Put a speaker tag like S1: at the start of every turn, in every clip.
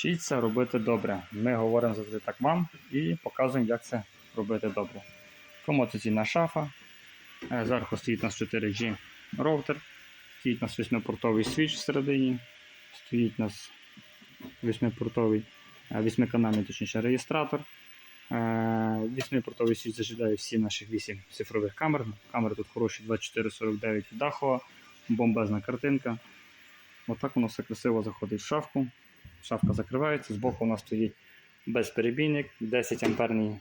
S1: Вчіться робити добре. Ми говоримо завжди так вам і показуємо, як це робити добре. Комутаційна шафа. Е, Зверху стоїть у нас 4G роутер, стоїть у нас 8-портовий свіч всередині, стоїть у нас 8-портовий, 8-канальний точніше, реєстратор. 8-портовий свіч зажидає всі наших 8 цифрових камер. Камери тут хороші 2449 від Дахова, бомбезна картинка. Отак воно все красиво заходить в шафку. Шафка закривається, збоку у нас стоїть безперебійник, 10 амперний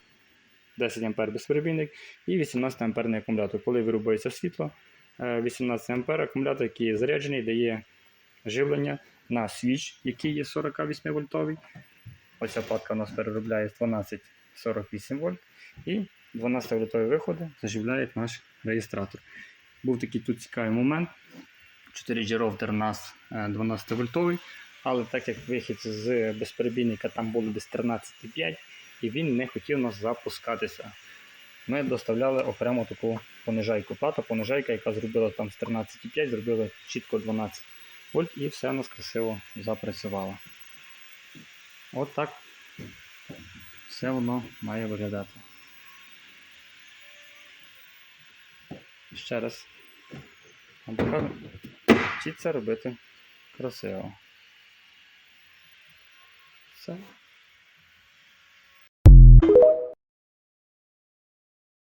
S1: 10 ампер безперебійник і 18 амперний акумулятор. Коли вирубається світло, е, 18 ампер акумулятор, який є заряджений, дає живлення на свіч, який є 48 вольтовий. Оця платка у нас переробляє 1248 вольт. І 12 вольтові виходи заживляють наш реєстратор. Був такий тут цікавий момент. 4G роутер у нас 12 вольтовий, але так як вихід з безперебійника там було десь 13,5 і він не хотів нас запускатися. Ми доставляли окремо таку понижайку. Плата понижайка, яка зробила там з 13,5, зробила чітко 12 вольт і все у нас красиво запрацювало. От так все воно має виглядати. Ще раз. вам покажу. Вчіться робити красиво. Все.